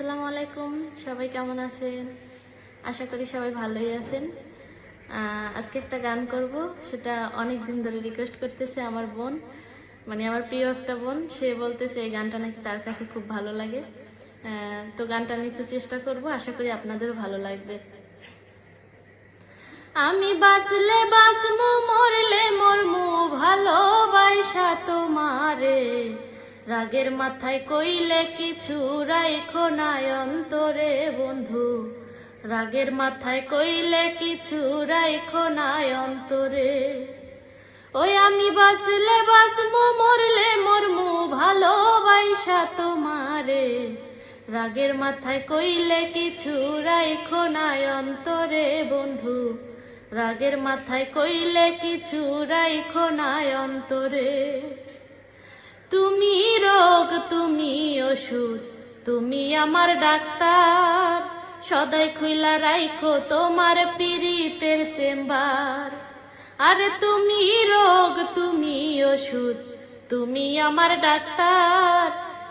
আসসালামু আলাইকুম। সবাই কেমন আছেন? আশা করি সবাই ভালোই আছেন। আজকে একটা গান করব। সেটা অনেক দিন ধরে রিকোয়েস্ট করতেছে আমার বোন মানে আমার প্রিয় একটা বোন। সে বলতেছে এই গানটা নাকি তার কাছে খুব ভালো লাগে। তো গানটা আমি একটু চেষ্টা করব। আশা করি আপনাদেরও ভালো লাগবে। আমি বাঁচলে বাঁচমু মরলে মরমু ভালোবাসা তোমারে। রাগের মাথায় কইলে কিছু রাইখো নাই অন্তরে বন্ধু। রাগের মাথায় কইলে কিছু রাইখো নাই অন্তরে। ওই আমি বাঁচলে বাঁচমু, মরলে মরমু, ভালোবাসা তোমারে। রাগের মাথায় কইলে কিছু রাইখো নাই অন্তরে বন্ধু। রাগের মাথায় কইলে কিছু রাইখো নাই অন্তরে। তুমি ওষুধ তুমি আমার ডাক্তার। সদাই খুইলা রাইখো তোমার পীড়িতের চেম্বার। আরে তুমি রোগ তুমি ওষুধ তুমি আমার ডাক্তার।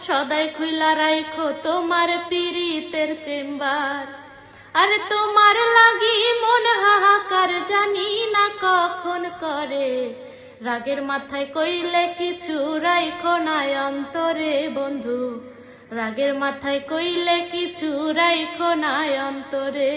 সদাই খুইলা রাইখো তোমার পীড়িতের চেম্বার। আরে তোমার লাগি মন হাহাকার জানি না কখন করে। রাগের মাথায় কইলে কিছু রাইখো নাই অন্তরে বন্ধু। রাগের মাথায় কইলে কিছু রাইখো নাই অন্তরে।